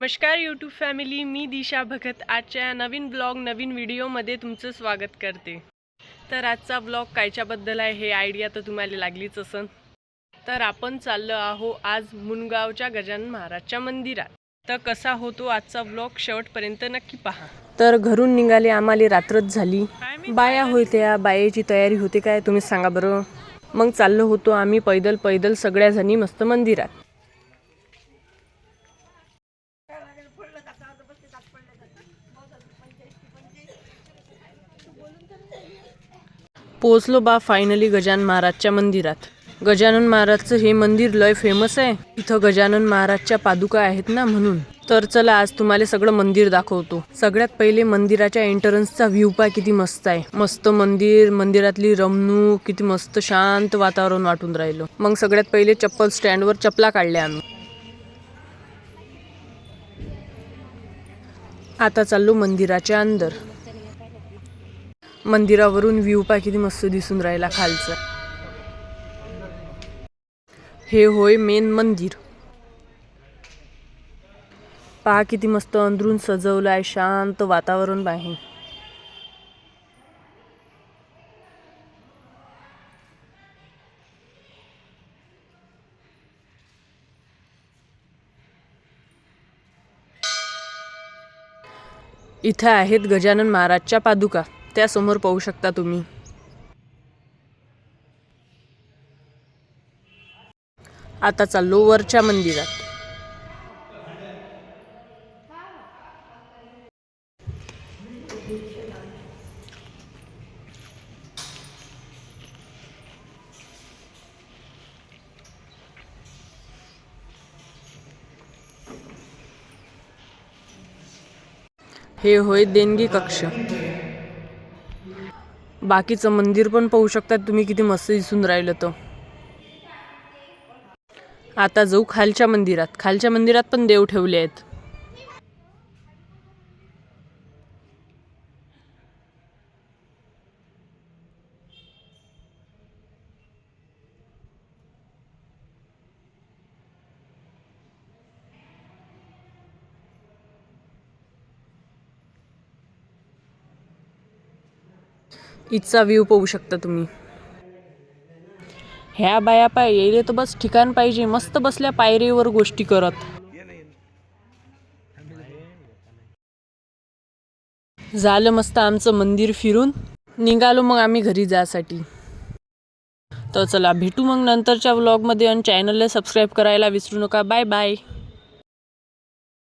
नमस्कार YouTube family मी दिशा भगत. आजच्या नवीन ब्लॉग नवीन व्हिडिओमध्ये तुमचं स्वागत करते. तर आजचा ब्लॉग कायच्याबद्दल आहे हे आयडिया तर तुम्हाला लागलीच असन. तर आपण चाललो आहो आज मुनगावच्या गजानन महाराजच्या मंदिरात. तर कसा होतो आजचा ब्लॉग शेवटपर्यंत नक्की पहा. तर घरून निघाले आम्हाला रात्रच झाली. बाया होत्या बायाची तयारी होते काय? तुम्ही सांगा बरं. मग चाललो होतो आम्ही पैदल पैदल सगळ्या जणी मस्त मंदिरात. पोचलो बा फायनली गजानन महाराजच्या मंदिरात. गजानन महाराजचं हे मंदिर लय फेमस आहे. इथं गजानन महाराजच्या पादुका आहेत ना म्हणून. तर चला आज तुम्हाला सगळं मंदिर दाखवतो. सगळ्यात पहिले मंदिराच्या एंट्रन्सचा व्ह्यू पाय किती मस्त आहे. मस्त मंदिर मंदिरातली रमणूक किती मस्त शांत वातावरण वाटून राहिलं. मग सगळ्यात पहिले चप्पल स्टँडवर चपला काढल्या आम्ही. आता चाललो मंदिराच्या अंदर. मंदिरावरून व्ह्यू पा किती मस्त दिसून राहिला खालचा. हे होय मेन मंदिर. पहा किती मस्त अंदरून सजवलं आहे शांत वातावरण बाहेर. इथं आहेत गजानन महाराजच्या पादुका. त्यासमोर पाहू शकता तुम्ही. आता चाललो वरच्या मंदिरात. हे होय देणगी कक्ष. बाकीचं मंदिर पण पाहू शकतात. तुम्ही किती मस्त दिसून राहिलं तर आता जाऊ खालच्या मंदिरात. खालच्या मंदिरात पण देव ठेवले आहेत. इथचा व्ह्यू पाहू शकता तुम्ही. ह्या बाया पाय येईल तर बस ठिकाण पाहिजे मस्त बसल्या पायरीवर गोष्टी करत. झालं मस्त आमचं मंदिर फिरून. निघालो मग आम्ही घरी जासाठी तर चला भेटू मग नंतरच्या व्लॉगमध्ये आणि चॅनलला सबस्क्राईब करायला विसरू नका. Bye bye